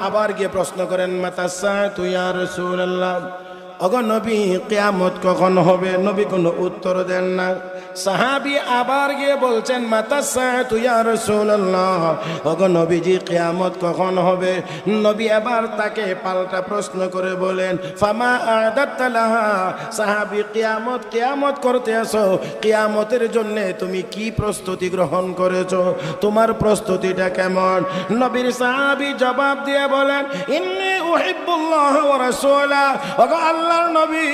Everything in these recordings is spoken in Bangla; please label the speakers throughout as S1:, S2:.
S1: আবার গিয়ে প্রশ্ন করেন মাতাসা তুই আর রসুল্লাহ অগ নবী কেয়ামত কখন হবে? নবী কোনো উত্তর দেন না। সাহাবি আবার গিয়ে বলছেন মাতাসা তুই আর রসুল্লাহ অগ নবীজি, কেয়ামত কখন হবে? নবী আবার তাকে পাল্টা প্রশ্ন করে বলেন, ফামা আদাত্তালাহা সাহাবি, কেয়ামত কেয়ামত করতে আসো। কেয়ামতের জন্য তুমি কি প্রস্তুতি গ্রহণ করেছ? তোমার প্রস্তুতিটা কেমন? নবীর সাহাবি জবাব দিয়ে বলেন, ইন্নি উহিব্বুল্লাহ ওয়া রাসূলা। ওগো আল্লাহর নবী,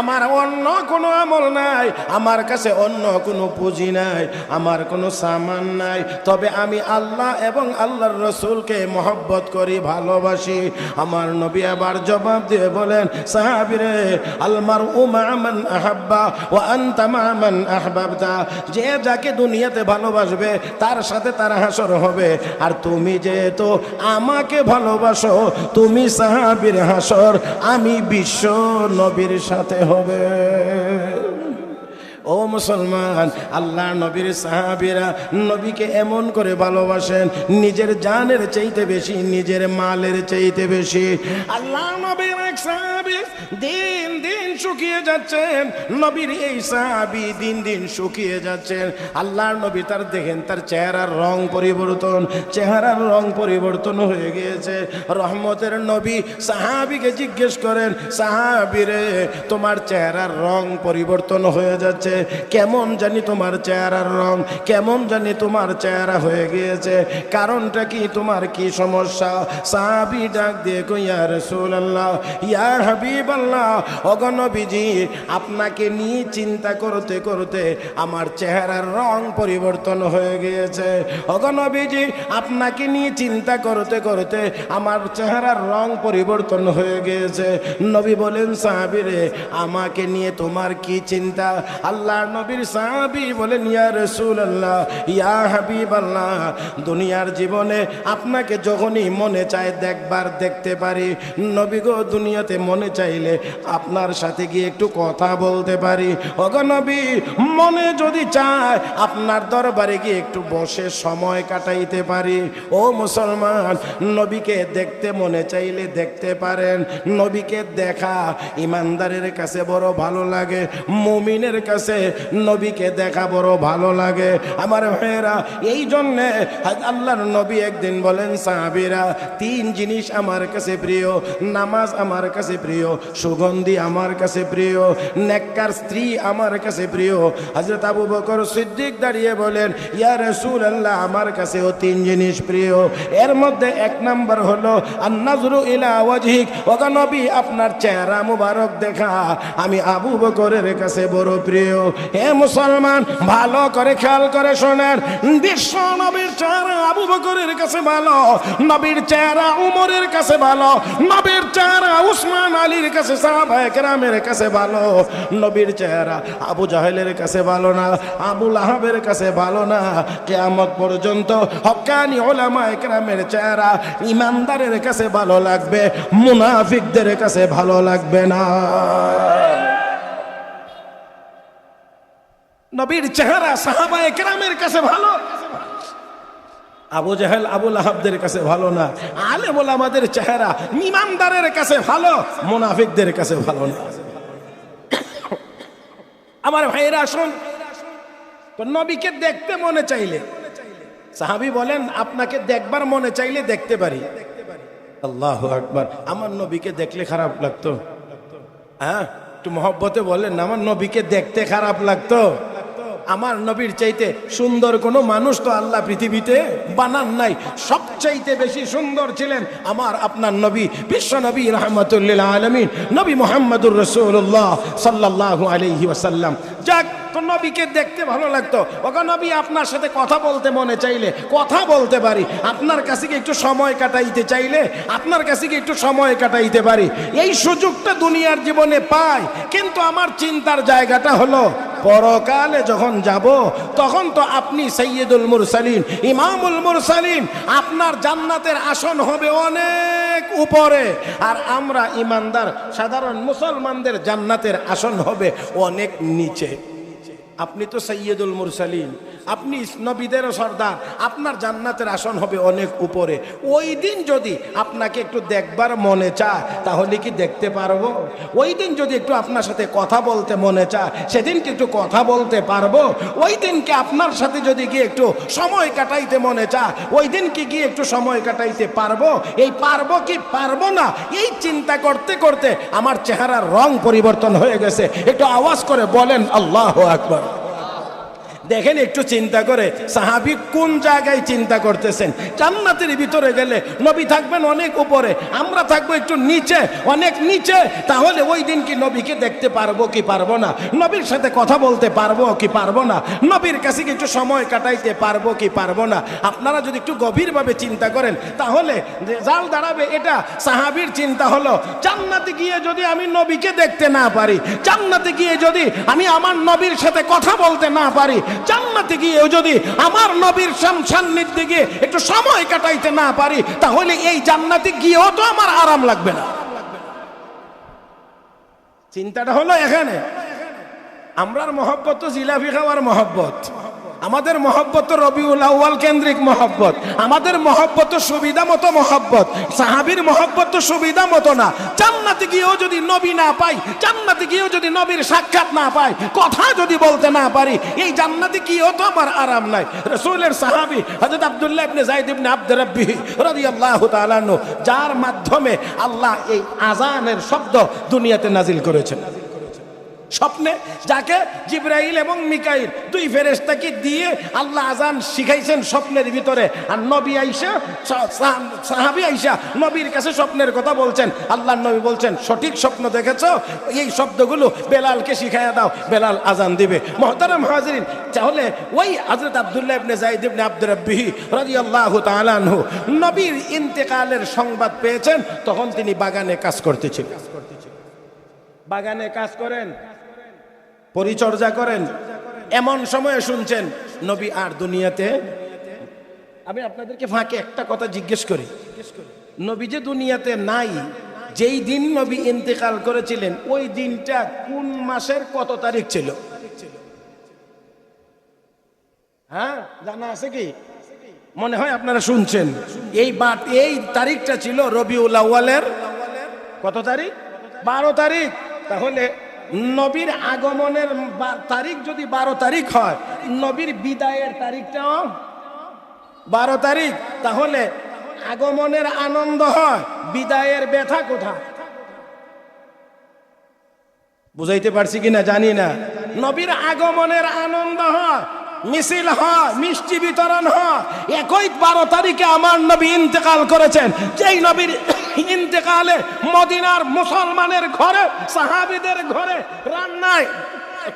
S1: আমার অন্য কোনো আমল নাই, আমার কাছে অন্য কোনো পুঁজি নাই, আমার কোনো সামান নাই। তবে আমি আল্লাহ এবং আল্লাহর রসুলকে মহব্বত করি, ভালোবাসি। আমার নবী আবার জবাব দিয়ে বলেন সাহাবিরে আলমার উমান আহাব্বা ও আন্তামান আহবাবতা। যে যাকে দুনিয়াতে ভালোবাসবে, তার সাথে তার হাসর হবে। আর তুমি যেহেতু আমাকে ভালোবাসো, তুমি সাহাবির হাসর, আমি বিশ্ব নবীর সাথে হবে। ও মুসলমান আল্লাহ নবীর সাহাবিরা নবীকে এমন করে ভালোবাসেন, নিজের জানের চাইতে বেশি, নিজের মালের চাইতে বেশি। আল্লাহ নবীর এক সাহাবি দিন দিন শুকিয়ে যাচ্ছেন, নবীর এই সাহাবি দিন দিন শুকিয়ে যাচ্ছেন। আল্লাহর নবী তার দেখেন তার চেহারার রং পরিবর্তন, চেহারার রং পরিবর্তন হয়ে গিয়েছে। রহমতের নবী সাহাবিকে জিজ্ঞেস করেন সাহাবিরে তোমার চেহারার রং পরিবর্তন হয়ে যাচ্ছে? কেমন জানি তোমার চেহারার রং, কেমন জানি তোমার চেহারা হয়ে গিয়েছে। কারণটা কি? তোমার কি সমস্যা? সাহাবি ডাক দিয়ে কইয়া রসুল্লাহ ইয়া হাবিব আল্লাহ অগনবীজি আপনাকে নিয়ে চিন্তা করতে করতে আমার চেহারার রং পরিবর্তন হয়ে গিয়েছে। অগনবীজি আপনাকে নিয়ে চিন্তা করতে করতে আমার চেহারার রং পরিবর্তন হয়ে গিয়েছে। নবী বলেন সাহাবিরে আমাকে নিয়ে তোমার কি চিন্তা? আল্লাহ নবীর সাহাবি বলেন, ইয়া রসুল আল্লাহ ইয়া হাবিব আল্লাহ দুনিয়ার জীবনে আপনাকে যখনই মনে চায় দেখবার, দেখতে পারি। নবী গো, দুনিয়াতে মনে চাইলে আপনার সাথে গিয়ে একটু কথা বলতে পারি। অগনবী মনে যদি চায় আপনার দরবারে গিয়ে একটু বসে সময় কাটাইতে পারি। ও মুসলমান, নবীকে দেখতে মনে চাইলে দেখতে পারেন। নবীকে দেখা ইমানদারের কাছে বড় ভালো লাগে, মুমিনের কাছে নবীকে দেখা বড় ভালো লাগে। আমার ভাইয়েরা, এই জন্যে আল্লাহর নবী একদিন বলেন, সাহাবিরা, তিন জিনিস আমার কাছে প্রিয়, নামাজ আমার কাছে প্রিয়, সুগন্ধি আমার কাছে প্রিয়, নেককার স্ত্রী আমার কাছে প্রিয়। হজরত আবু বকর সিদ্দিক দাঁড়িয়ে বলেন, ইয়া রসুল আল্লাহ আমার কাছেও তিন জিনিস প্রিয়। এর মধ্যে এক নম্বর হলো, আন্নাজরু ইলা ওয়াজহিক। ওগা নবী, আপনার চেহারা মুবারক দেখা। আমি আবু বকরের কাছে বড় প্রিয়। হে মুসলমান, ভালো করে খেয়াল করে শোনেন। বিশ্ব নবীর চেহারা আবু বকরের কাছে ভালো, নবীর চেহারা উমরের কাছে ভালো, নবীর চেহারা উসমান আলীর কাছে, সাহাবায়ে কেরামের কাছে ভালো, নবীর চেহারা আবু জাহেলের কাছে ভালো না আবুল আহাবের কাছে ভালো না। কেয়ামত পর্যন্ত হকানি ওলামা একরামের চেহারা ইমানদারের কাছে ভালো লাগবে, মুনাফিকদের কাছে ভালো লাগবে না। নবীর চেহারা সাহাবা একরামের কাছে ভালো। আবু জাহেল আবুল আহাবদের কাছে ভালো না। আলে বলে আমাদের চেহারা ইমানদারের কাছে ভালো, মুনাফিকদের কাছে ভালো না। আমার ভাইয়েরা, আসুন। তো নবীকে দেখতে মনে চাইলে, সাহাবি বলেন, আপনাকে দেখবার মনে চাইলে দেখতে পারি। আল্লাহ আকবার, আমার নবীকে দেখলে খারাপ লাগতো। হ্যাঁ একটু মহব্বতে বলেন, আমার নবীকে দেখতে খারাপ লাগতো। আমার নবীর চাইতে সুন্দর কোনো মানুষ তো আল্লাহ পৃথিবীতে বানান নাই। সবচাইতে বেশি সুন্দর ছিলেন আমার আপনার নবী, বিশ্ব নবী রহমতুল্লিল আলমিন, নবী মোহাম্মদুর রসুল্লাহ সাল্লাহ আলহি ওয়াসাল্লাম। যাক, তো নবীকে দেখতে ভালো লাগতো। ওকে নবী, আপনার সাথে কথা বলতে মনে চাইলে, কথা বলতে পারি। আপনার কাছে একটু সময় কাটাইতে চাইলে, আপনার কাছে একটু সময় কাটাইতে পারি? এই সুযোগটা দুনিয়ার জীবনে পায় কিন্তু আমার চিন্তার জায়গাটা হলো পরকালে যখন যাব, তখন তো আপনি সৈয়দুল মুরসালিন, ইমামুল মুরসালিন, আপনার জান্নাতের আসন হবে অনেক উপরে। আর আমরা ইমানদার, সাধারণ মুসলমানদের জান্নাতের আসন হবে অনেক নিচে। আপনি তো সৈয়দুল মুরসালিন, আপনি নবীদের সর্দার, আপনার জান্নাতের আসন হবে অনেক উপরে। ওই দিন যদি আপনাকে একটু দেখবার মনে চায়, তাহলে কি দেখতে পারব? ওই দিন যদি একটু আপনার সাথে কথা বলতে মনে চায় সেদিন কি একটু কথা বলতে পারব। ওই দিনকে আপনার সাথে যদি গিয়ে একটু সময় কাটাইতে মনে চায়, ওই দিন কি গিয়ে একটু সময় কাটাইতে পারব। এই পারব কি পারব না, এই চিন্তা করতে করতে আমার চেহারার রং পরিবর্তন হয়ে গেছে। একটু আওয়াজ করে বলেন, আল্লাহ আকবার। দেখেন, একটু চিন্তা করে। সাহাবি কোন জায়গায় চিন্তা করতেছেন? জান্নাতের ভিতরে গেলে নবী থাকবেন অনেক উপরে, আমরা থাকব একটু নিচে, অনেক নিচে। তাহলে ওই দিন কি নবীকে দেখতে পারব কি পারব না? নবীর সাথে কথা বলতে পারব কি পারব না? নবীর কাছে কি একটু সময় কাটাইতে পারব কি পারব না? আপনারা যদি একটু গভীরভাবে চিন্তা করেন, তাহলে জাল দাঁড়াবে এটা সাহাবির চিন্তা হলো, জান্নাতে গিয়ে যদি আমি নবীকে দেখতে না পারি, জান্নাতে গিয়ে যদি আমি আমার নবীর সাথে কথা বলতে না পারি জান্নাতে গিয়েও যদি আমার নবীর সান্নিধ্যে গিয়ে একটু সময় কাটাইতে না পারি, তাহলে এই জান্নাতে গিয়েও তো আমার আরাম লাগবে না। চিন্তাটা হলো এখানে। আমরার মহব্বত তো জিলাপি খাওয়ার মহব্বত। আমাদের মহব্বত রবিউল আউয়াল কেন্দ্রিক মহব্বত, আমাদের মহব্বত সুবিধা মতো মহব্বত, সাহাবির মহব্বত সুবিধা মতো না। জান্নাতে গিয়েও যদি নবী না পাই, জান্নাতে গিয়েও যদি নবীর সাক্ষাৎ না পাই, কথা যদি বলতে না পারি, এই জান্নাতে গিয়েও তো আমার আরাম নাই। রসুলের সাহাবি হযরত আব্দুল্লাহ ইবনে যায়েদ ইবনে আব্দ রাব্বি রাদিয়াল্লাহু তাআলা যার মাধ্যমে আল্লাহ এই আজানের শব্দ দুনিয়াতে নাজিল করেছেন। স্বপ্নে, যাকে জিব্রাইল এবং মিকাইল দুই ফেরেশতাকে দিয়ে আল্লাহ আজান শিখাইছেন স্বপ্নের ভিতরে। আর নবী আইসা সাহাবী আইসা নবীর কাছে স্বপ্নের কথা বলছেন। আল্লাহর নবী বলছেন, সঠিক স্বপ্ন দেখেছ? এই শব্দগুলো বেলালকে শিখাইয়া দাও, বেলাল আজান দিবে। মহতারাম হাজরিন, তাহলে ওই হযরত আব্দুল্লাহ ইবনে যায়েদ ইবনে আব্দুর রাব্বিহি রাদিয়াল্লাহু তাআলা আনহু নবীর ইন্তেকালের সংবাদ পেয়েছেন, তখন তিনি বাগানে কাজ করতেছিলেন। বাগানে কাজ করেন? পরিচর্যা করেন। এমন সময়ে শুনছেন, নবী আর দুনিয়াতে আমি আপনাদেরকে ফাঁকে একটা কথা জিজ্ঞেস করি। নবী যে দুনিয়াতে নাই, যেই দিন নবী ইন্তেকাল করেছিলেন, ওই দিনটা কোন মাসের কত তারিখ ছিল? হ্যাঁ জানা আছে কি? মনে হয় আপনারা শুনছেন। এই বাট, এই তারিখটা ছিল রবিউল আউয়ালের কত তারিখ? বারো তারিখ। তাহলে নবীর আগমনের তারিখ যদি বারো তারিখ হয়, নবীর বিদায়ের তারিখটাও বারো তারিখ। তাহলে আগমনের আনন্দ হয়, বিদায়ের ব্যথা কোথায় বুঝাইতে পারছি কিনা? জানি না। নবীর আগমনের আনন্দ হয়, মিছিল হয়, মিষ্টি বিতরণ হয়। একই বারো তারিখে আমার নবী ইন্তেকাল করেছেন। যেই নবীর ইন্তেকালে মদিনার মুসলমানের ঘরে, সাহাবিদের ঘরে রান্নায়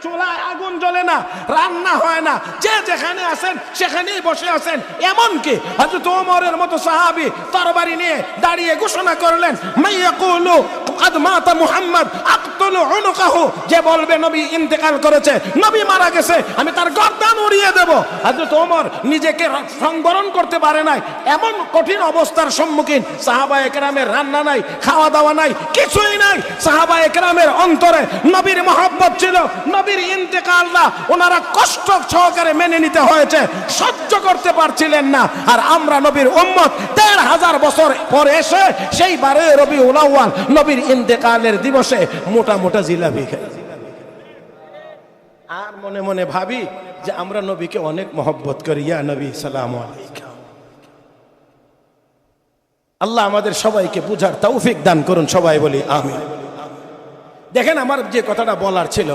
S1: চুলায় আগুন জ্বলে না, রান্না হয় না। যে যেখানে আছেন, সেখানেই বসে আছেন। এমনকি হযরত ওমরের মতো সাহাবি তরবারি নিয়ে দাঁড়িয়ে ঘোষণা করলেন, মাইয়াকুলু কাদ মাতা মুহাম্মদ যে বলবে, নবী ইন্তেকাল করেছে, নবী মারা গেছে, আমি তার গর্দান উড়িয়ে দেব। হযরত ওমর নিজেকে সংবরণ করতে পারে নাই, এমন কঠিন অবস্থার সম্মুখীন। সাহাবা একরামের রান্না নাই খাওয়া দাওয়া নাই, কিছুই নাই। সাহাবা একরামের অন্তরে নবীর মহব্বত ছিল, নবীর ইন্তেকাল না, ওনারা কষ্ট সহকারে মেনে নিতে হয়েছে, সহ্য করতে পারছিলেন না। আর আমরা নবীর উম্মত, দেড় হাজার বছর পরে এসে সেই বারে রবি উলাওয়াল নবীর ইন্তেকালের দিবসে মোটা মোটা জিলাপি খাই। আর মনে মনে ভাবি যে আমরা নবীকে অনেক মহব্বত করি, ইয়া নবী, সালাম আল্লাহ আমাদের সবাইকে বুঝার তৌফিক দান করুন, সবাই বলি আমি দেখেন আমার যে কথাটা বলার ছিল।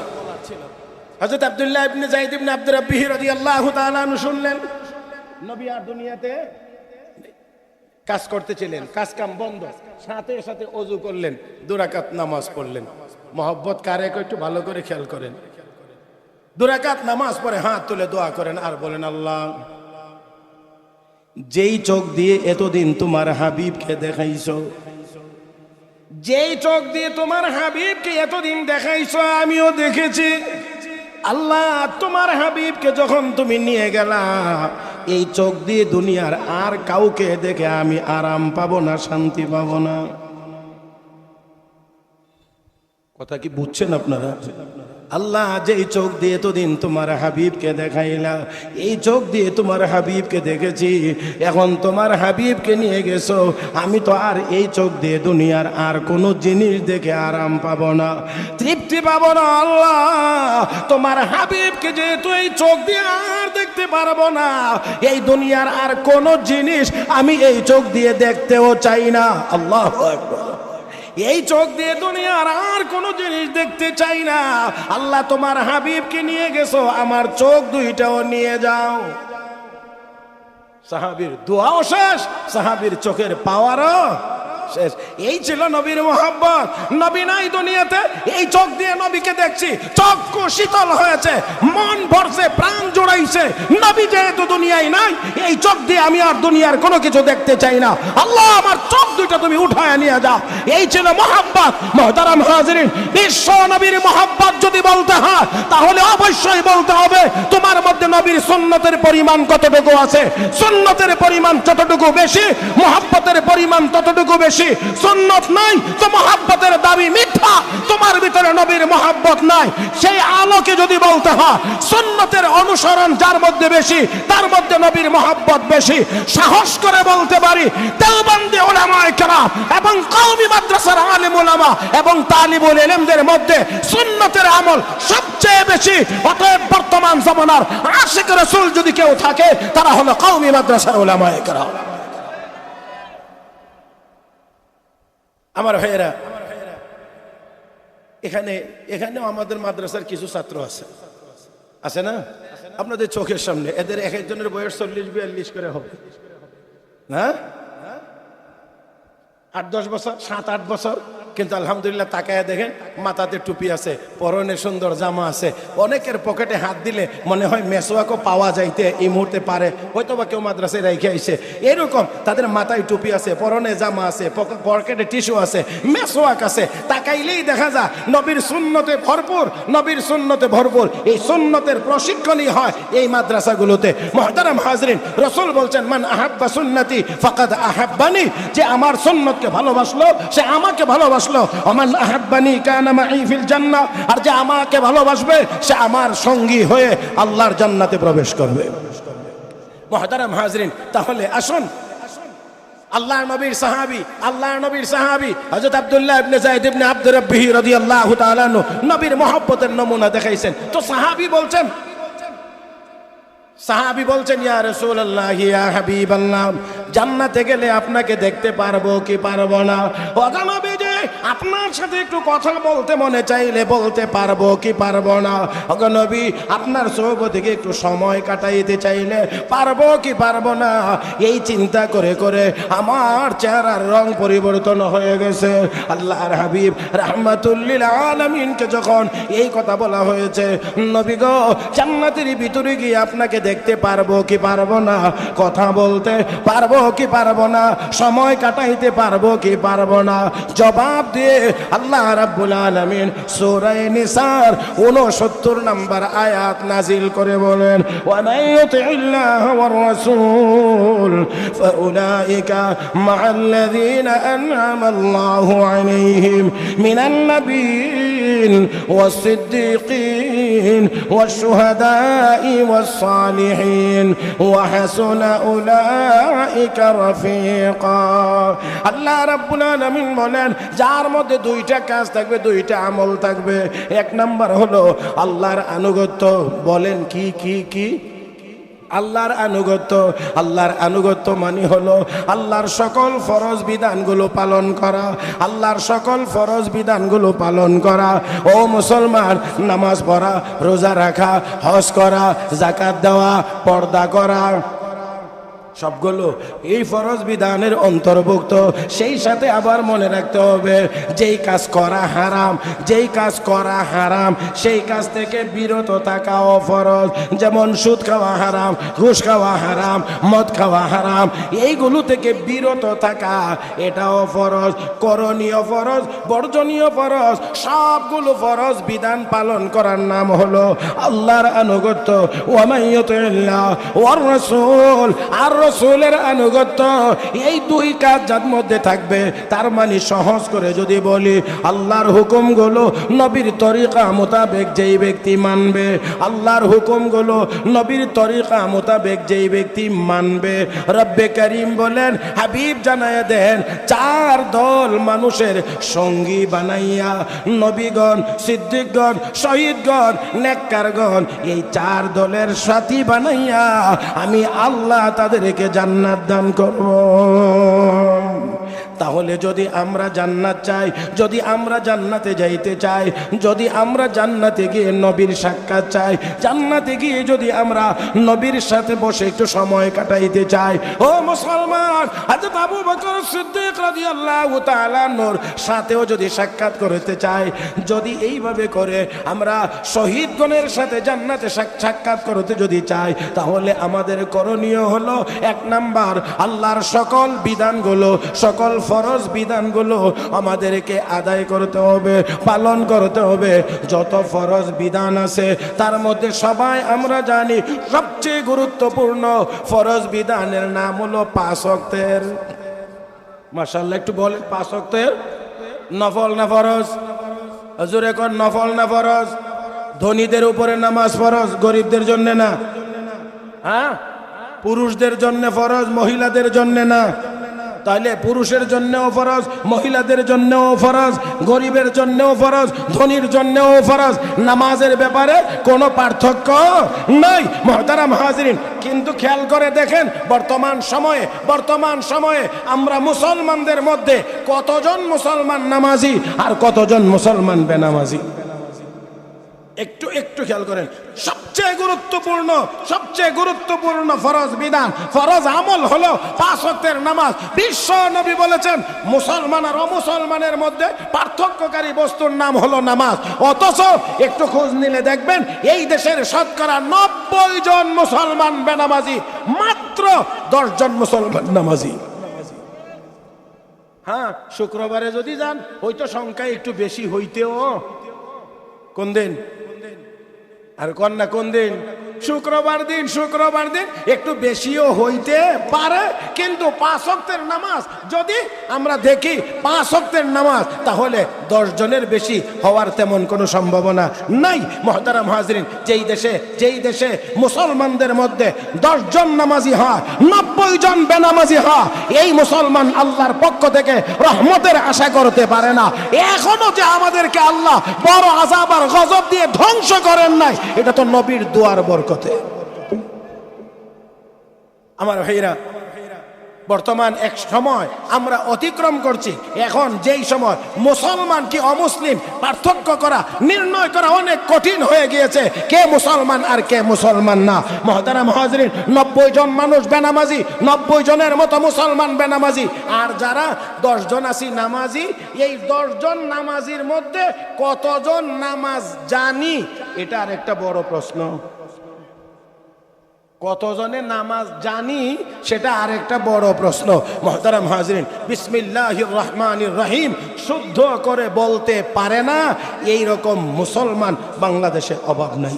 S1: হযরত আব্দুল্লাহ ইবনে যায়েদ ইবনে আব্দুর রাব্বিহি রাদিয়াল্লাহু তাআলা শুনলেন, নবী আর দুনিয়াতে কাজ করতে করতেছিলেন, কাজ কাম বন্ধ। সাথে সাথে অজু করলেন, দুরাকাত নামাজ পড়লেন। মহব্বত কারে একটু ভালো করে খেয়াল করেন। দুরাকাত নামাজ পড়ে হাত তুলে দোয়া করেন আর বলেন, আল্লাহ, যেই চোখ দিয়ে এতদিন তোমার হাবিবকে দেখাইছো, যেই চোখ দিয়ে তোমার হাবিবকে এতদিন দেখাইছো, আমিও দেখেছি। আল্লাহ, তোমার হাবিবকে যখন তুমি নিয়ে গেলা এই চোখ দিয়ে দুনিয়ার আর কাউকে দেখে আমি আরাম পাবো না, শান্তি পাবো না। কথা কি বুঝছেন আপনারা? আল্লাহ যেই চোখ দিয়ে তো দিন তোমার হাবিবকে দেখাইলা, এই চোখ দিয়ে তোমার হাবিবকে দেখেছি। এখন তোমার হাবিবকে নিয়ে গেছো, আমি তো আর এই চোখ দিয়ে দুনিয়ার আর কোনো জিনিস দেখে আরাম পাব না। তৃপ্তি পাবো না আল্লাহ, তোমার হাবিবকে যেহেতু এই চোখ দিয়ে আর দেখতে পারব না, এই দুনিয়ার আর কোনো জিনিস আমি এই চোখ দিয়ে দেখতেও চাই না। আল্লাহ এই চোখ দিয়ে দুনিয়ার আর কোনো জিনিস দেখতে চাই না। আল্লাহ তোমার হাবিবকে নিয়ে গেছো, আমার চোখ দুইটাও নিয়ে যাও। সাহাবীর দোয়াও শেষ, সাহাবীর চোখের পাওয়ারও শেষ। এই ছিল নবীর মোহাম্মত নবী নাই দুনিয়াতে, এই চোখ দিয়ে নবীকে দেখছি। চক্ষু শীতল হয়েছে, মন ভরছে, প্রাণ জোড়াইছে। নবী যেহেতু দুনিয়ায় নাই, এই চোখ দিয়ে আমি আর দুনিয়ার কোনো কিছু দেখতে চাই না। আল্লাহ, আমার চোখ দুইটা তুমি উঠায় নিয়ে যাও। এই ছিল মোহাম্মত মহতারাম হাজরিন, বিশ্ব নবীর মোহাম্মত যদি বলতে হয়, তাহলে অবশ্যই বলতে হবে, তোমার মধ্যে নবীর সুন্নতের পরিমাণ কতটুকু আছে? সুন্নতের পরিমাণ যতটুকু বেশি, মোহাব্বতের পরিমাণ ততটুকু বেশি, সুন্নত নাই, তো মোহাব্বতের দাবি মিথ্যা, তোমার ভিতরে নবীর মোহাব্বত নাই। সেই আলোকে যদি বলতে হয়, সুন্নতের অনুসরণ যার মধ্যে বেশি, তার মধ্যে নবীর মোহাব্বত বেশি। সাহস করে বলতে পারি দেওবন্দি ওলামায়ে কেরাম এবং কওমি মাদ্রাসার আলিম ওলামা এবং তালিবুল ইলমদের মধ্যে সুন্নতের আমল সবচেয়ে বেশি। অতএব বর্তমান জমানার আশিক রাসূল যদি কেউ থাকে, তারা হলো কওমি মাদ্রাসার ওলামায়ে কেরাম। আমার ভাইয়েরা, এখানে, এখানেও আমাদের মাদ্রাসার কিছু ছাত্র আছে। আছে না? আপনাদের চোখের সামনে, এদের এক একজনের বয়স চল্লিশ, বিয়াল্লিশ করে হবে। না? আট, দশ বছর? সাত, আট বছর? কিন্তু আলহামদুলিল্লাহ তাকায় দেখেন, মাথাতে টুপি আছে, পরনে সুন্দর জামা আছে। অনেকের পকেটে হাত দিলে মনে হয় মেসোয়াকও পাওয়া যাইতে এই মুহূর্তে পারে। হয়তো বা কেউ মাদ্রাসায় রেখে আইছে। এরকম তাদের মাথায় টুপি আছে, পরনে জামা আছে পকেটে টিস্যু আছে, মেসোয়াক আছে। তাকাইলেই দেখা যায়, নবীর সুন্নতে ভরপুর, নবীর সুন্নতে ভরপুর। এই সুন্নতের প্রশিক্ষণই হয় এই মাদ্রাসাগুলোতে। মহতারাম হাজরিন, রসুল বলছেন, মান আহাব্বা সুন্নতি ফাকাদ আহাব্বানি। যে আমার সুন্নতকে ভালোবাসলো, সে আমাকে ভালোবাসলো। অমান আহাব্বানি কানা মাই ফিল জান্নাহ। আর যে আমাকে ভালোবাসবে, সে আমার সঙ্গী হয়ে আল্লাহর জান্নাতে প্রবেশ করবে। মহতারাম হাজরিন, তাহলে আসুন। আল্লাহ নবীর সাহাবী আল্লাহ নবীর সাহাবী, হযরত আব্দুল্লাহ ইবনে যায়েদ ইবনে আব্দুর রাব্বিহি রাদিয়াল্লাহু তাআলা নবীর মহব্বতের নমুনা দেখাইছেন। তো সাহাবী বলছেন, সাহাবি বলছেন, ইয়া রাসূলুল্লাহ, ইয়া হাবিবাল্লাহ, জান্নাতে গেলে আপনাকে দেখতে পারব কি পারব না? ওগানবী যে আপনার সাথে একটু কথা বলতে মনে চাইলে বলতে পারব কি পারব না? ওগানবী আপনার সৌবতিকে একটু সময় কাটাইতে চাইলে পারব কি পারব না? এই চিন্তা করে করে আমার চেহারার রং পরিবর্তন হয়ে গেছে। আল্লাহর হাবিব রাহমাতুল্লিল আলামিনকে যখন এই কথা বলা হয়েছে, নবী গো, জান্নাতের ভিতরে গিয়ে আপনাকে দেখতে পারব কি পারব না? কথা বলতে পারব কি পারব না? সময় কাটাইতে পারব কি পারব না? জবাব দিয়ে আল্লাহ রাব্বুল আলামিন সূরা নিসার 69 নাম্বার আয়াত নাজিল করে বলেন ওয়া মান ইউতিল্লাহ ওয়ার রাসূল ফাউলাইকা মা'আল্লাযীনা আন'আমা আল্লাহু আলাইহিম মিনান নাবিয়্যিন والصديقين والشهداء والصالحين وحسن أولئك رفيقا আল্লাহ রাব্বুল আলামিন বলেন যার মধ্যে দুইটা কাজ থাকবে, দুইটা আমল থাকবে। এক নাম্বার হলো আল্লাহর আনুগত্য। বলেন কি কি কি? আল্লাহর আনুগত্য। আল্লাহর আনুগত্য মানে হলো আল্লাহর সকল ফরজ বিধানগুলো পালন করা, আল্লাহর সকল ফরজ বিধানগুলো পালন করা। ও মুসলমান, নামাজ পড়া, রোজা রাখা, হজ করা জাকাত দেওয়া, পর্দা করা সবগুলো এই ফরজ বিধানের অন্তর্ভুক্ত। সেই সাথে আবার মনে রাখতে হবে, যেই কাজ করা হারাম, যেই কাজ করা হারাম, সেই কাজ থেকে বিরত থাকাও ফরজ। যেমন সুদ খাওয়া হারাম, ঘুষ খাওয়া হারাম, মদ খাওয়া হারাম, এইগুলো থেকে বিরত থাকা, এটাও ফরজ। করণীয় ফরজ, বর্জনীয় ফরজ, সবগুলো ফরজ বিধান পালন করার নাম হলো আল্লাহর আনুগত্য। ওয়ামাইয়তুল্লাহ ওয়ার রাসূল, আর রসুলের আনুগত্য, এই দুই কাজ যার মধ্যে থাকবে, তার মানে সহজ করে যদি বলি, আল্লাহর হুকুমগুলো নবীর তরিকা মোতাবেক যেই ব্যক্তি মানবে, আল্লাহর হুকুমগুলো নবীর তরিকা মোতাবেক যেই ব্যক্তি মানবে। রব্বে করিম বলেন, হাবিব জানায় দেন, চার দল মানুষের সঙ্গী বানাইয়া, নবীগণ, সিদ্দিকগণ, শহীদগণ, নেককারগণ, এই চার দলের সাথী বানাইয়া, আমি আল্লাহ তাদেরকে জান্নাত দান করব। তাহলে যদি আমরা জান্নাত চাই, যদি আমরা জান্নাতে যাইতে চাই, যদি আমরা জান্নাতে গিয়ে নবীর সাক্ষাৎ চাই, জান্নাতে গিয়ে যদি আমরা নবীর সাথে বসে একটু সময় কাটাইতে চাই, ও মুসলমান হাজরত আবু বকর সিদ্দিক রাদিয়াল্লাহু সাথেও যদি সাক্ষাৎ করতে চাই, যদি এইভাবে করে আমরা শহীদগণের সাথে জান্নাতে সাক- সাক্ষাৎ করতে যদি চাই, তাহলে আমাদের করণীয় হলো এক নাম্বার, আল্লাহর সকল বিধানগুলো, সকল ফরজ বিধানগুলো আমাদেরকে আদায় করতে হবে, পালন করতে হবে। যত ফরজ বিধান আছে, তার মধ্যে সবাই আমরা জানি সবচেয়ে গুরুত্বপূর্ণ ফরজ বিধানের নাম হলো পাঁচ অক্তের মার্শাল্লাহ একটু বলেন পাঁচ নফল না ফরজ? হজুরে কর নফল না ফরজ? ধনীদের উপরে নামাজ ফরজ, গরিবদের জন্য না? হ্যাঁ? পুরুষদের জন্য ফরজ, মহিলাদের জন্য না? তাহলে পুরুষের জন্যও ফরজ, মহিলাদের জন্যও ফরজ, গরিবের জন্যও ফরজ, ধনীর জন্যও ফরজ। নামাজের ব্যাপারে কোনো পার্থক্য নাই, মহতারাম হাজরিন। কিন্তু খেয়াল করে দেখেন, বর্তমান সময়ে বর্তমান সময়ে আমরা মুসলমানদের মধ্যে কতজন মুসলমান নামাজি আর কতজন মুসলমান বেনামাজি? একটু একটু খেয়াল করেন। সবচেয়ে গুরুত্বপূর্ণ সবচেয়ে গুরুত্বপূর্ণ ফরজ বিধান, ফরজ আমল হলো পাঁচ নামাজ। বিশ্ব নবী বলেছেন মুসলমান আর অমুসলমানের মধ্যে পার্থক্যকারী বস্তুর নাম হলো নামাজ। অথচ একটু খোঁজ নিলে দেখবেন, এই দেশের শতকরা নব্বই জন মুসলমান বেনামাজি, মাত্র দশ জন মুসলমান নামাজি। হ্যাঁ শুক্রবারে যদি যান হয়তো সংখ্যা একটু বেশি হইতেও। কোন দিন? আর কন্যা কোন দিন? শুক্রবার দিন শুক্রবার দিন একটু বেশিও হইতে পারে, কিন্তু পাঁচ অক্তের নামাজ যদি আমরা দেখি পাঁচ অক্তের নামাজ, তাহলে দশ জনের বেশি হওয়ার তেমন কোনো সম্ভাবনা নাই। মহতারাম হাজরিন, যেই দেশে যেই দেশে মুসলমানদের মধ্যে দশ জন নামাজি হয়, নব্বই জন বেনামাজি হয়, এই মুসলমান আল্লাহর পক্ষ থেকে রহমতের আশা করতে পারে না। এখনও যে আমাদেরকে আল্লাহ বড় আজাব আর গজব দিয়ে ধ্বংস করেন নাই, এটা তো নবীর দুয়ার বরকতে। আমার ভাইরা বর্তমান এক সময় আমরা অতিক্রম করছি। এখন যেই সময় মুসলমান কি অমুসলিম, পার্থক্য করা, নির্ণয় করা অনেক কঠিন হয়ে গিয়েছে। কে মুসলমান আর কে মুসলমান না। মহতারা মহাজরিন নব্বই জন মানুষ বেনামাজি, নব্বই জনের মতো মুসলমান বেনামাজি। আর যারা দশ জন আছি নামাজি, এই দশ জন নামাজির মধ্যে কতজন নামাজ জানি? এটা আর একটা বড় প্রশ্ন। কতজনে নামাজ জানি সেটা আরেকটা বড় প্রশ্ন। মহতারাম হাজরিন বিসমিল্লাহ রহমান রহিম, শুদ্ধ করে বলতে পারে না এই রকম মুসলমান বাংলাদেশে অভাব নাই।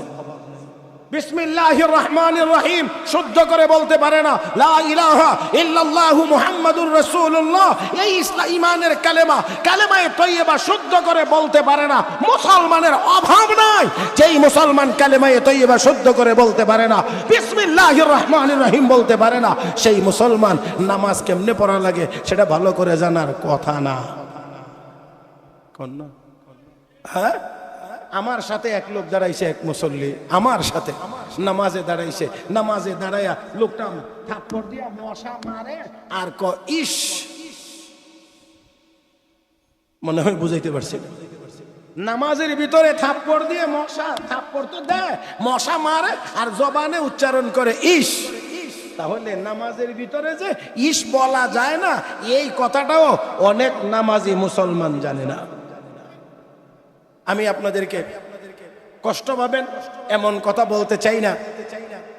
S1: বিসমিল্লাহ রহমান রহিম শুদ্ধ করে বলতে পারে না, লা ইলাহা ইল্লাল্লাহু মুহাম্মাদুর রাসূলুল্লাহ। এই ইসলাম ইমানের কালেমা, কালেমায়ে তৈয়বা শুদ্ধ করে বলতে পারে না, মুসলমানের অভাব নাই। যেই মুসলমান কালেমায়ে তৈয়বা শুদ্ধ করে বলতে পারে না বিসমিল্লাহির রহমানির রহিম বলতে পারে না, সেই মুসলমান নামাজ কেমনে পড়া লাগে সেটা ভালো করে জানার কথা না। কোন না? হ্যাঁ? আমার সাথে এক লোক দাঁড়াইছে, এক মুসল্লি। আমার সাথে। নামাজে দাঁড়াইছে। নামাজে দাঁড়াইয়া লোকটা থাপ্পড় দিয়া মশা মারে আর ক ইস! মনে হয় বুঝাইতে পারছি নামাজের ভিতরে থাপ্পড় দিয়ে মশা, থাপ্পড় তো দেয়, মশা মারে আর জবানে উচ্চারণ করে, ইস! তাহলে নামাজের ভিতরে যে ইস বলা যায় না, এই কথাটাও অনেক নামাজি মুসলমান জানে না। আমি আপনাদেরকে কষ্ট পাবেন এমন কথা বলতে চাই না।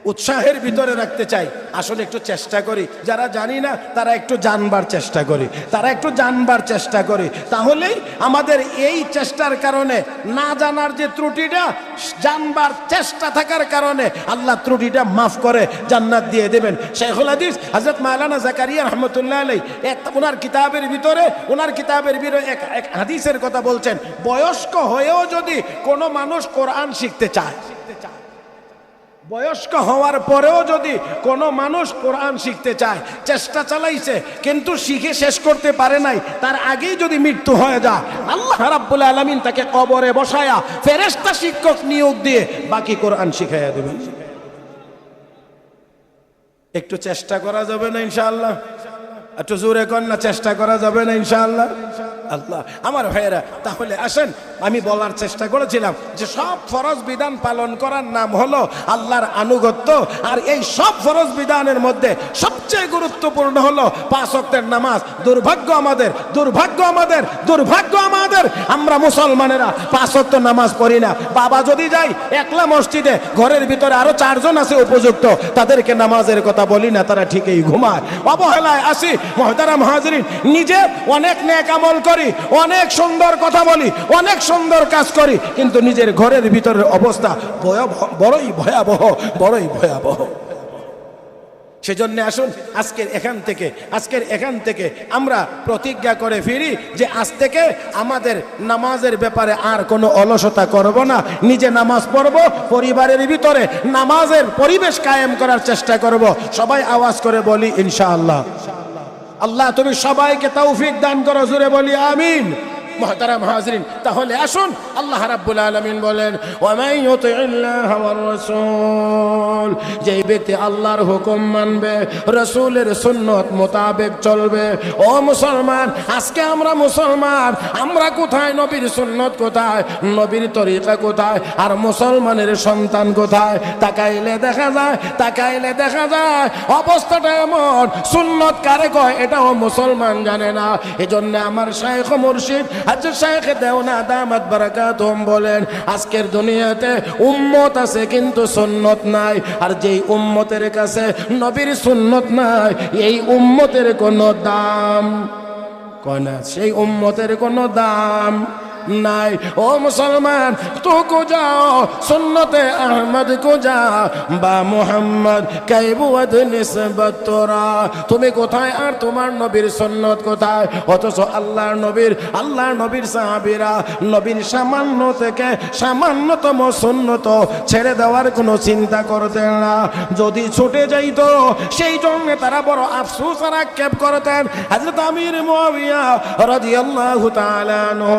S1: উৎসাহের ভিতরে রাখতে চাই। আসলে একটু চেষ্টা করি। যারা জানি না, তারা একটু জানবার চেষ্টা করি। তারা একটু জানবার চেষ্টা করি। তাহলেই আমাদের এই চেষ্টার কারণে, না জানার যে ত্রুটিটা, জানবার চেষ্টা থাকার কারণে আল্লাহ ত্রুটিটা মাফ করে জান্নাত দিয়ে দেবেন। শেখুল হাদিস হজরত মাওলানা জাকারিয়া রহমতুল্লাহ আলাই এক ওনার কিতাবের ভিতরে, ওনার কিতাবের ভিতরে এক এক হাদিসের কথা বলছেন, বয়স্ক হয়েও যদি কোনো মানুষ কোরআন শিখতে চায় শিখতে চায়। বয়স্ক হওয়ার পরেও যদি কোনো মানুষ কোরআন শিখতে চায়, চেষ্টা চালাইছে, কিন্তু শিখে শেষ করতে পারে নাই, তার আগেই যদি মৃত্যু হয়ে যায়, আল্লাহ রাব্বুল আলামিন তাকে কবরে বসায়া ফেরেশতা শিক্ষক নিয়োগ দিয়ে বাকি কোরআন শিখাইয়া দেবেন। একটু চেষ্টা করা যাবে না ইনশাআল্লাহ? একটু জোরে কর না, চেষ্টা করা যাবে না ইনশাআল্লাহ? আল্লাহ। আমার ভাইয়েরা, তাহলে আসেন, আমি বলার চেষ্টা করেছিলাম যে সব ফরজ বিধান পালন করার নাম হলো আল্লাহর আনুগত্য, আর এই সব ফরজ বিধানের মধ্যে সবচেয়ে গুরুত্বপূর্ণ হলো পাঁচ নামাজ। দুর্ভাগ্য আমাদের দুর্ভাগ্য আমাদের দুর্ভাগ্য আমাদের। আমরা মুসলমানেরা পাঁচ ওয়াক্ত নামাজ পড়ি না। বাবা যদি যাই একলা মসজিদে, ঘরের ভিতরে আরও চারজন আছে উপযুক্ত, তাদেরকে নামাজের কথা বলি না, তারা ঠিকই ঘুমায়। অবহেলায় আসি মহতারা মহাজরিন নিজে অনেক নেক আমল করি অনেক সুন্দর কথা বলি, অনেক সুন্দর কাজ করি, কিন্তু নিজের ঘরের ভিতরের অবস্থা বড়ই ভয়াবহ বড়ই ভয়াবহ। সেজন্য আসুন, আজকের এখান থেকে, আজকের এখান থেকে আমরা প্রতিজ্ঞা করে ফিরি যে আজ থেকে আমাদের নামাজের ব্যাপারে আর কোনো অলসতা করব না। নিজে নামাজ পড়ব, পরিবারের ভিতরে নামাজের পরিবেশ কায়েম করার চেষ্টা করব। সবাই আওয়াজ করে বলি, ইনশাআল্লাহ। আল্লাহ তুমি সবাইকে তৌফিক দান করো জুড়ে বলি আমিন। মহতারাম হাজরিন, তাহলে আসুন, আল্লাহ রাব্বুল আলামিন বলেন যেই ব্যক্তি আল্লাহর হুকুম মানবে, রসুলের সুন্নত মোতাবেক চলবে। ও মুসলমান, আজকে আমরা মুসলমান, আমরা কোথায়, নবীর সুন্নত কোথায়, নবীর তরিকা কোথায়, আর মুসলমানের সন্তান কোথায়? তাকাইলে দেখা যায়, তাকাইলে দেখা যায়, অবস্থাটা এমন, সুন্নত কারে কয়, এটাও মুসলমান জানে না। এজন্য আমার শাইখ মুর্শিদ হাজর শাইখ দেওনা দামাত বারাকাতুম বলেন, আজকের দুনিয়াতে উম্মত আছে কিন্তু সুন্নত নাই। আর যেই উম্মতের কাছে নবীর সুন্নত নাই, এই উম্মতের কোনো দাম কয় না, সেই উম্মতের কোনো দাম নাই। ও মুসলমান তো কো যাও, সুন্নতে আহমদ কো যা বা মোহাম্মদ, কাইবুয়াদ নিসবত তোরা। তুমি কোথায় আর তোমার নবীর সুন্নত কোথায়? অথচ আল্লাহর নবীর আল্লাহর নবীর সাহাবীরা নবীর সামান্য থেকে সামান্যতম সুন্নত ছেড়ে দেওয়ার কোনো চিন্তা করতেন না। যদি ছুটে যাইতো, সেই জন্য তারা বড় আফসোস আর আক্ষেপ করতেন। হযরত আমির মুয়াবিয়া রাদিয়াল্লাহু তাআলা আনহু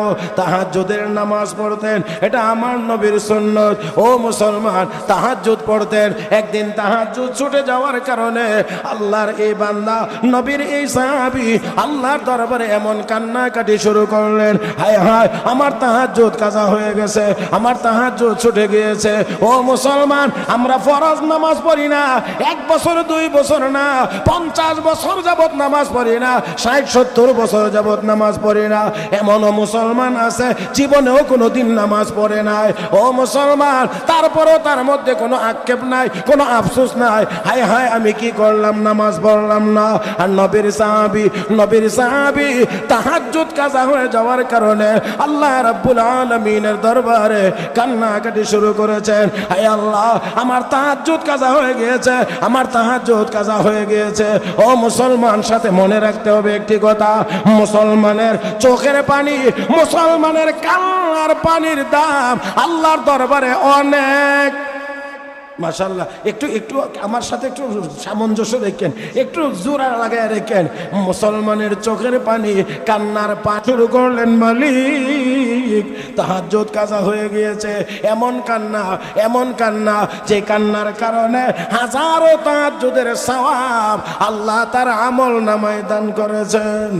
S1: তাহাজ্জুদের নামাজ পড়তেন। এটা আমার নবীর সুন্নত। ও মুসলমান, তাহাজ্জুদ পড়তেন। একদিন তাহাজ্জুদ ছুটে যাওয়ার কারণে আল্লাহর এই বান্দা, নবীর এই সাহাবি আল্লাহর দরবারে এমন কান্নাকাটি শুরু করলেন। হায় হায়, আমার তাহাজ্জুদ কাজা হয়ে গেছে, আমার তাহাজ্জুদ ছুটে গিয়েছে। ও মুসলমান, আমরা ফরজ নামাজ পড়ি না, এক বছর, দুই বছর না, পঞ্চাশ বছর যাবত নামাজ পড়ি না, ষাট, সত্তর বছর যাবত নামাজ পড়ি না। এমনও মুসলমান আছে জীবনেও কোনো দিন নামাজ পড়ে নাই। ও মুসলমান, তারপরেও তার মধ্যে কোনো আক্ষেপ নাই, কোনো আফসোস নাই। হায় হায়, আমি কি করলাম, নামাজ পড়লাম না। আর নবীর সাহাবি নবীর সাহাবি, তাহাজ্জুদ কাজা হয়ে যাওয়ার কারণে আল্লাহ রাব্বুল আলামিনের দরবারে কান্নাকাটি শুরু করেছেন। হায় আল্লাহ, আমার তাহাজ্জুদ কাজা হয়ে গিয়েছে, আমার তাহাজ্জুদ কাজা হয়ে গিয়েছে। ও মুসলমান, সাথে মনে রাখতে হবে একটি কথা, মুসলমানের চোখের পানি মুসলমানের কান্নার পানির দাম আল্লাহর দরবারে অনেক। মাশাল্লাহ একটু একটু আমার সাথে একটু সামঞ্জস্য রেখেন, একটু জোড়া লাগায় রেখেন। মুসলমানের চোখের পানি, কান্নার পা শুরু করলেন মালিক। তাহার তাহাজ্জুদ কাজা হয়ে গিয়েছে, এমন কান্না এমন কান্না, যে কান্নার কারণে হাজারো তাহাজ্জুদের সওয়াব আল্লাহ তার আমল নামায় দান করেছেন।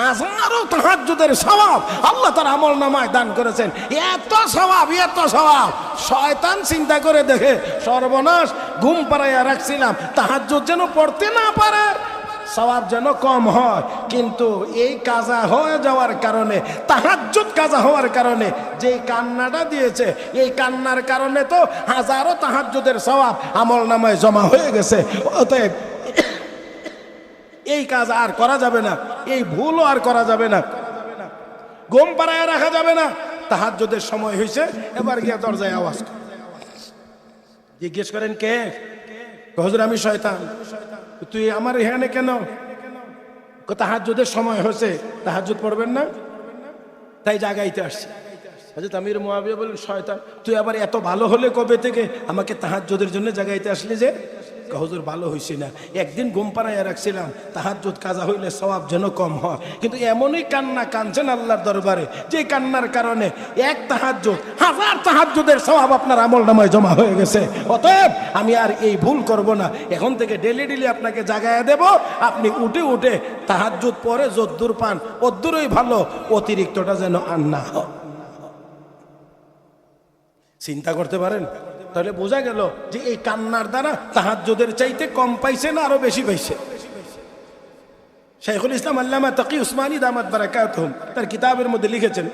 S1: হাজারো তাহাজ্জুদের সওয়াব আল্লাহ তার আমল নামায় দান করেছেন। এত সওয়াব এত সওয়াব। শয়তান চিন্তা করে দেখে সর্বনাশ, ঘুম পাড়াইয়া রাখছিলাম। তাহাজ্জুদ যেন পড়তে না পারে, সওয়াব যেন কম হয়। কিন্তু এই কাজা হয়ে যাওয়ার কারণে, তাহাজ্জুদ কাজা হওয়ার কারণে যে কান্নাটা দিয়েছে, এই কান্নার কারণে তো হাজারো তাহাজ্জুদের স্বভাব আমল নামায় জমা হয়ে গেছে। অতএব এই কাজ আর করা যাবে না, এই ভুলও আর করা যাবে না। ঘুম পাড়ায় রাখা যাবে না তাহার তাহাজ্জুদের সময় হয়েছে এবার গিয়ে দরজায় আওয়াজ। জিজ্ঞেস করেন কে? হজুর, আমি শয়তান। তুই আমার এখানে কেন? তাহাজ্জুদের সময় হয়েছে তাহাজ্জুদ পড়বেন না? তাই জাগাইতে আসছে। হজরত আমির মুয়াবিয়া বলেন শয়তান, তুই আবার এত ভালো হলে কবে থেকে আমাকে তাহাজ্জুদের জন্য জাগাইতে আসলি যে? হুজুর ভালো হইছি না। একদিন ঘুম পাড়াইয়া রাখছিলাম, তাহাজ্জুদ কাজা হইলে সওয়াব যেন কম হয়। কিন্তু এমনই কান্না কাঁদছেন আল্লাহর দরবারে, যে কান্নার কারণে এক তাহাজ্জুদ, হাজার তাহাজ্জুদের সওয়াব আপনার আমল নামায় জমা হয়ে গেছে। অতএব আমি আর এই ভুল করব না। এখন থেকে ডেলি ডেলি আপনাকে জাগাইয়া দেব। আপনি উঠে উঠে তাহার তাহাজ্জুদ পরে যদ্দুর পান, অদ্দুরই ভালো, অতিরিক্তটা যেন আর না হয়। চিন্তা করতে পারেন? তাহলে বোঝা গেল যে এই কান্নার দ্বারা তাহাজ্যদের চাইতে কম পাইছে না, আরও বেশি পাইছে। শেখুল ইসলাম আল্লামা তকি উসমানী দামাত বারাকাত তার কিতাবের মধ্যে লিখেছেন,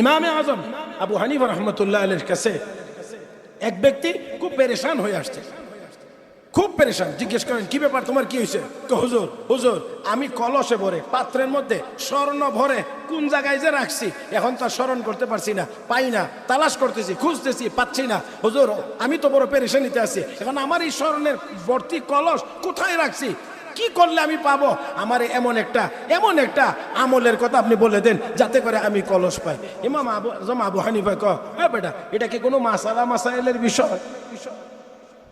S1: ইমামে আজম আবু হানিফ রহমতুল্লাহ আলের কাছে এক ব্যক্তি খুব পেরেশান হয়ে আসছে। খুব পেরেশান। জিজ্ঞেস করেন, কি ব্যাপার, তোমার কি হয়েছে? হুজুর হুজুর, আমি কলসে ভরে, পাত্রের মধ্যে স্বর্ণ ভরে কোন জায়গায় যে রাখছি, এখন তো স্মরণ করতে পারছি না, পাই না, তালাশ করতেছি, খুঁজতেছি, পাচ্ছি না। হুজুর, আমি তো বড় পেরেশানিতে আছি, এখন আমার এই স্বর্ণের ভর্তি কলস কোথায় রাখছি? কি করলে আমি পাবো? আমার এমন একটা এমন একটা আমলের কথা আপনি বলে দেন, যাতে করে আমি কলস পাই। ইমাম আবু আজম আবু হানিফা বেটা, এটা কি কোনো মাসালা মাসাইলের বিষয়?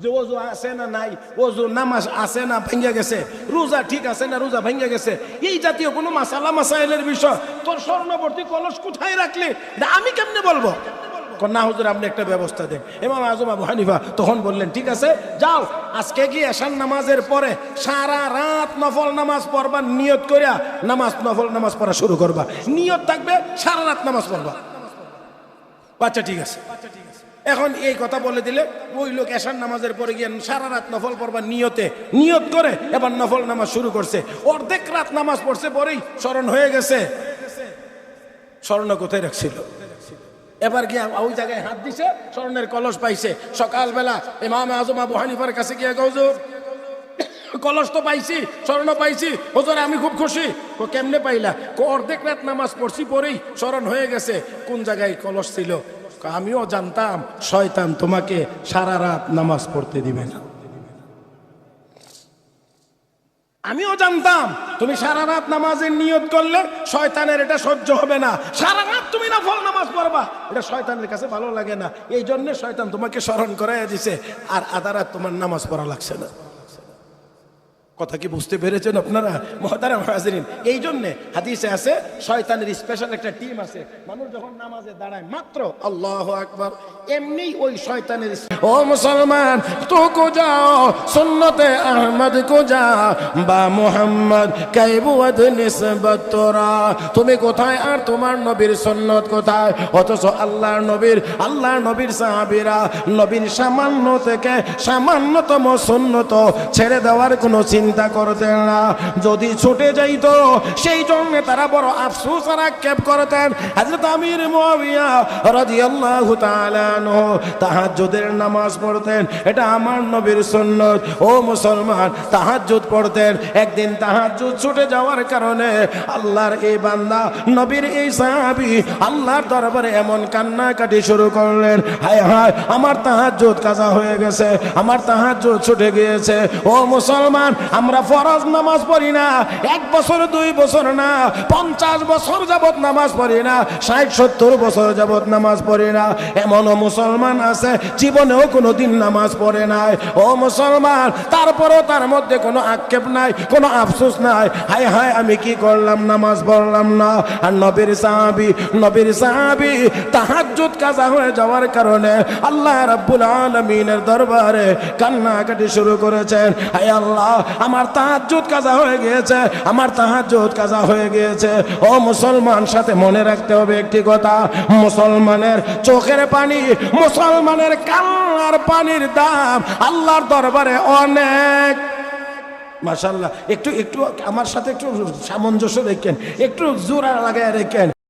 S1: যে ওজু আছে না নাই ওজু নামাজ আছে না, ভেঙে গেছে। রোজা ঠিক আছে না, রোজা ভেঙে গেছে। এই জাতীয় কোনো মাসালা, মাসাইলের বিষয়, তোর স্বর্ণবর্তী কলস কোথায় রাখলে? আমি কেমনে বলব? না, হুজুর, আপনি একটা ব্যবস্থা দেন। এমাম আজম আবু হানিফা তখন বললেন, ঠিক আছে, যাও, আজকে কি এশান নামাজের পরে সারা রাত নফল নামাজ পড়বা, নিয়ত করিয়া নামাজ, নফল নামাজ পড়া শুরু করবা? নিয়ত থাকবে, সারা রাত নামাজ পড়বা। আচ্ছা ঠিক আছে আচ্ছা ঠিক আছে। এখন এই কথা বলে দিলে ওই লোক এশার নামাজের পরে গিয়ে সারা রাত নফল পড়বার নিয়তে, নিয়ত করে এবার নফল নামাজ শুরু করছে। অর্ধেক রাত নামাজ পড়ছে, পরেই স্মরণ হয়ে গেছে। স্মরণ কোথায় রাখছিল? এবার গিয়ে ওই জায়গায় হাত দিছে, স্বর্ণের কলস পাইছে। সকালবেলা ইমাম আজম আবু কাছে গিয়ে গৌজুর কলস তো পাইছি স্মরণ পাইছি। হুজুর, আমি খুব খুশি। ও কেমনে পাইলা? কো অর্ধেক রাত নামাজ পড়ছি, পরেই স্মরণ হয়ে গেছে। কোন জায়গায় কলস ছিল? কো আমিও জানতাম, শয়তান তোমাকে সারা রাত নামাজ পড়তে দিবে না। আমিও জানতাম, তুমি সারা রাত নামাজের নিয়ত করলে শয়তানের এটা সহ্য হবে না। সারা রাত তুমি না ফল নামাজ পড়বা, এটা শয়তানের কাছে ভালো লাগে না। এই জন্য শয়তান তোমাকে স্মরণ করাইয়া দিছে, আর আধা রাত তোমার নামাজ পড়া লাগছে না। কথা কি বুঝতে পেরেছেন আপনারা? মহতারাম হাজরিন, এই জন্যে হাদিসে আছে, শয়তানের স্পেশাল একটা টিম আছে। মানুষ যখন নামাজে দাঁড়ায়, মাত্র আল্লাহ আকবার এমনি ওই শয়তানের ও মুসলমান তো কো যাও, সুন্নতে আহমদ কো যা বা মোহাম্মদ, কাইবুয়াদ নিসবত তোরা। তুমি কোথায় আর তোমার নবীর সুন্নত কোথায়? অথচ আল্লাহর নবীর আল্লাহর নবীর সাহাবীরা নবীর সামান্য থেকে সামান্যতম সুন্নত ছেড়ে দেওয়ার কোনো চিন্তা করতেন না। যদি ছুটে যাইতো, সেই জন্য তারা বড় আফসোস আর আক্ষেপ করতেন। হযরত আমির মুয়াবিয়া রাদিয়াল্লাহু তাআলা আনহু নামাজ পড়তেন। এটা আমার নবীর সুন্নত। ও মুসলমান, তাহাজ্জুদ পড়তেন। একদিন তাহাজ্জুদ ছুটে যাওয়ার কারণে আল্লাহর এই বান্দা, নবীর এই সাহাবী আল্লাহর দরবারে এমন কান্নাকাটি শুরু করলেন। হায় হায়, আমার তাহাজ্জুদ কাজা হয়ে গেছে, আমার তাহাজ্জুদ ছুটে গিয়েছে। ও মুসলমান আমরা ফরজ নামাজ পড়ি না, এক বছর, দুই বছর না, পঞ্চাশ বছর যাবত নামাজ পড়ি না, ষাট, সত্তর বছর যাবত নামাজ পড়ি না। এমনও মুসলমান আছে, জীবনেও কোনো দিন নামাজ পড়ে নাই। ও মুসলমান, তারপরেও তার মধ্যে কোনো আক্ষেপ নাই, কোনো আফসোস নাই। হায় হায়, আমি কি করলাম, নামাজ পড়লাম না। আর নবীর সাহাবি নবীর সাহাবি, তাহাজ্জুদ কাজা হয়ে যাওয়ার কারণে আল্লাহ রাব্বুল আলামিনের দরবারে কান্নাকাটি শুরু করেছেন। হায় আল্লাহ আমার তাহাজ্জুদ কাজা হয়ে গিয়েছে, আমার তাহাজ্জুদ কাজা হয়ে গিয়েছে। ও মুসলমান, সাথে মনে রাখতে হবে একটি কথা, মুসলমানের চোখের পানি, মুসলমানের কান্নার পানির দাম আল্লাহর দরবারে অনেক। মাশাল্লাহ একটু একটু আমার সাথে একটু সামঞ্জস্য রেখেন, একটু জোরা লাগায় রেখেন।